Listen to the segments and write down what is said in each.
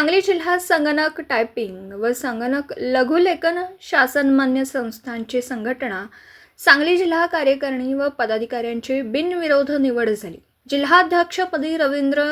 सांगली जिल्हा संगणक टायपिंग व संगणक लघुलेखन शासनमान्य संस्थांची संघटना सांगली जिल्हा कार्यकारिणी व पदाधिकाऱ्यांची बिनविरोध निवड झाली. जिल्हाध्यक्षपदी रवींद्र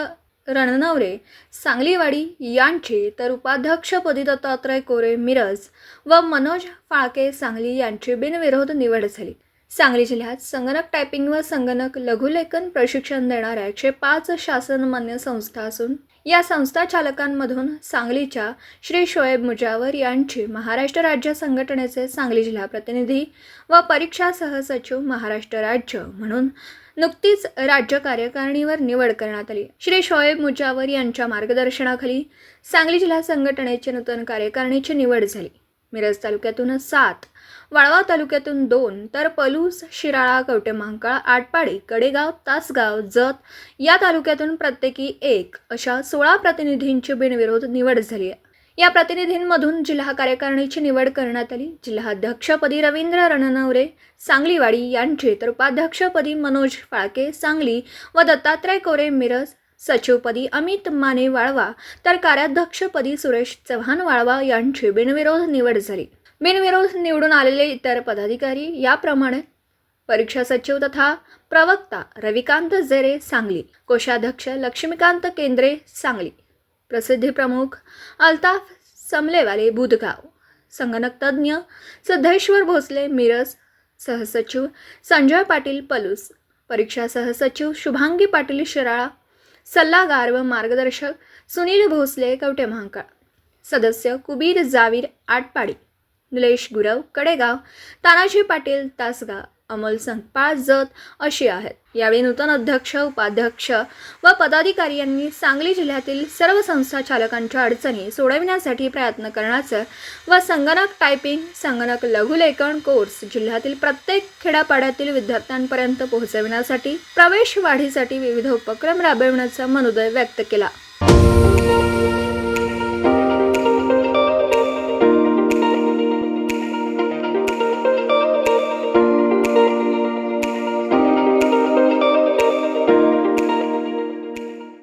रणनवरे सांगलीवाडी यांची तर उपाध्यक्षपदी दत्तात्रय कोरे मिरज व मनोज फाळके सांगली यांची बिनविरोध निवड झाली. सांगली जिल्ह्यात संगणक टायपिंग व संगणक लघुलेखन प्रशिक्षण देणाऱ्या एकशे पाच शासनमान्य संस्था असून या संस्था चालकांमधून सांगलीच्या श्री शोएब मुजावर यांची महाराष्ट्र राज्य संघटनेचे सांगली जिल्हा प्रतिनिधी व परीक्षा सहसचिव महाराष्ट्र राज्य म्हणून नुकतीच राज्य कार्यकारिणीवर निवड करण्यात आली. श्री शोएब मुजावर यांच्या मार्गदर्शनाखाली सांगली जिल्हा संघटनेची नूतन कार्यकारिणीची निवड झाली. मिरज तालुक्यातून सात वाळवा तालुक्यातून दोन तर पलूस शिराळा कवटेमांकाळ आटपाडी कडेगाव तासगाव जत या तालुक्यातून प्रत्येकी एक अशा सोळा प्रतिनिधींची बिनविरोध निवड झाली आहे. या प्रतिनिधींमधून जिल्हा कार्यकारिणीची निवड करण्यात आली. जिल्हाध्यक्षपदी रवींद्र रणनवरे सांगलीवाडी यांची तर उपाध्यक्षपदी मनोज फाळके सांगली व दत्तात्रय कोरे मिरज सचिवपदी अमित माने वाळवा तर कार्याध्यक्षपदी सुरेश चव्हाण वाळवा यांची बिनविरोध निवड झाली. बिनविरोध निवडून आलेले इतर पदाधिकारी याप्रमाणे परीक्षा सचिव तथा प्रवक्ता रविकांत जेरे सांगली कोषाध्यक्ष लक्ष्मीकांत केंद्रे सांगली प्रसिद्धी प्रमुख अल्ताफ समलेवाले बुधगाव संगणक तज्ज्ञ सिद्धेश्वर भोसले मिरज सहसचिव संजय पाटील पलूस परीक्षा सहसचिव शुभांगी पाटील शिराळा सल्लागार व मार्गदर्शक सुनील भोसले कवटे महाकाळ. सदस्य कुबीर जावीर आटपाडी. निलेश गुरव कडेगाव. तानाजी पाटील तासगाव. अमोल पाच जत अशी आहेत. यावेळी नूतन अध्यक्ष उपाध्यक्ष व पदाधिकारी यांनी सांगली जिल्ह्यातील सर्व संस्था चालकांच्या अडचणी सोडविण्यासाठी प्रयत्न करण्याचं व संगणक टायपिंग संगणक लघुलेखन कोर्स जिल्ह्यातील प्रत्येक खेड्यापाड्यातील विद्यार्थ्यांपर्यंत पोहोचविण्यासाठी प्रवेश वाढीसाठी विविध उपक्रम राबविण्याचा मनोदय व्यक्त केला.